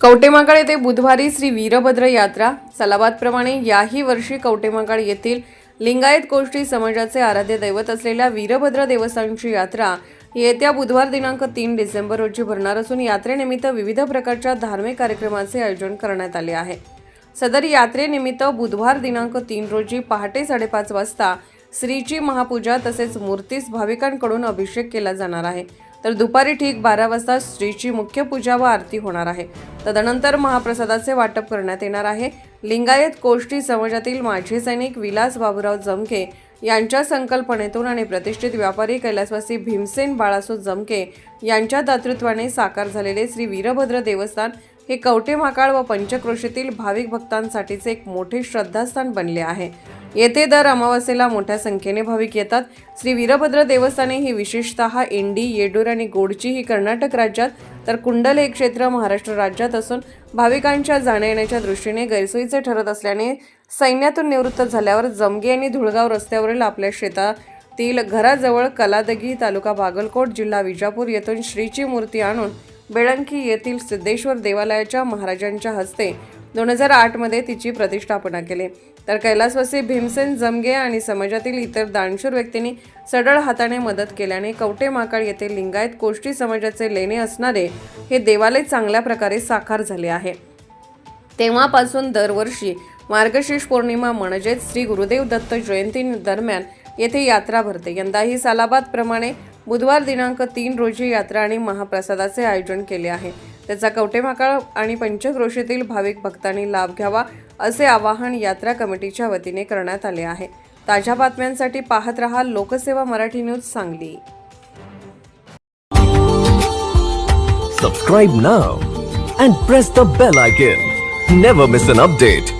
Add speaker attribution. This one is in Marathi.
Speaker 1: कवटेमाकाळ येथे बुधवारी श्री वीरभद्र यात्रा. सलाबादप्रमाणे याही वर्षी कवटेमाकाळ येथील लिंगायत गोष्टी समाजाचे आराध्य दैवत असलेल्या वीरभद्र देवस्थानची यात्रा येत्या बुधवार दिनांक तीन डिसेंबर रोजी भरणार असून यात्रेनिमित्त विविध प्रकारच्या धार्मिक कार्यक्रमाचे आयोजन करण्यात आले आहे. सदर यात्रेनिमित्त बुधवार दिनांक तीन रोजी पहाटे साडेपाच वाजता श्रीची महापूजा तसेच मूर्तीस भाविकांकडून अभिषेक केला जाणार आहे. तर दुपारी ठीक बारा वाजता श्रीची मुख्य पूजा व आरती होणार आहे. तदनंतर महाप्रसादाचे वाटप करण्यात येणार आहे. लिंगायत कोष्टी समाजातील माजी सैनिक विलास बाबूराव जमके यांच्या संकल्पनेतून आणि प्रतिष्ठित व्यापारी कैलासवासी भीमसेन बाळासो जमके यांच्या दातृत्वाने साकार झालेले श्री वीरभद्र देवस्थान हे कवटे महाकाळ व पंचक्रोशीतील भाविक भक्तांसाठीचे एक मोठे श्रद्धास्थान बनले आहे. येथे दर अमावस्येला मोठ्या संख्येने भाविक येतात. श्री वीरभद्र देवस्थाने ही विशेषतः इंडी येडूर आणि गोडची ही कर्नाटक राज्यात तर कुंडल हे क्षेत्र महाराष्ट्र राज्यात असून भाविकांच्या जाण्या येण्याच्या दृष्टीने गैरसोयीचे ठरत असल्याने सैन्यातून निवृत्त झाल्यावर जमगे यांनी धुळगाव रस्त्यावरील आपल्या शेतातील घराजवळ कलादगी तालुका बागलकोट जिल्हा विजापूर येथून श्रीची मूर्ती आणून बेळंकी येथील सिद्धेश्वर देवालयाच्या महाराजांच्या हस्ते दोन हजार आठमध्ये तिची प्रतिष्ठापना केली. तर कैलासवासी भीमसेन जमगे आणि समाजातील इतर दानशूर व्यक्तींनी सडळ हाताने मदत केल्याने कवटे माकाळ येथे लिंगायत कोष्टी समाजाचे लेणे असणारे हे देवालय चांगल्या प्रकारे साकार झाले आहे. तेव्हापासून दरवर्षी मार्गशीर्ष पौर्णिमा म्हणजेच श्री गुरुदेव दत्त जयंती दरम्यान येथे यात्रा भरते. यंदाही सालाबादप्रमाणे बुधवार दिनांक तीन रोजी यात्रा आणि महाप्रसादाचे आयोजन केले आहे. त्याचा कवटेमाकाळ आणि पंचक्रोशीतील भाविक भक्तांनी लाभ घ्यावा असे आवाहन यात्रा कमिटीच्या वतीने करण्यात आले आहे. ताज्या बातम्यांसाठी पाहत रहा Lokseva Marathi news Sangli.
Speaker 2: Subscribe now and press the bell icon never miss an update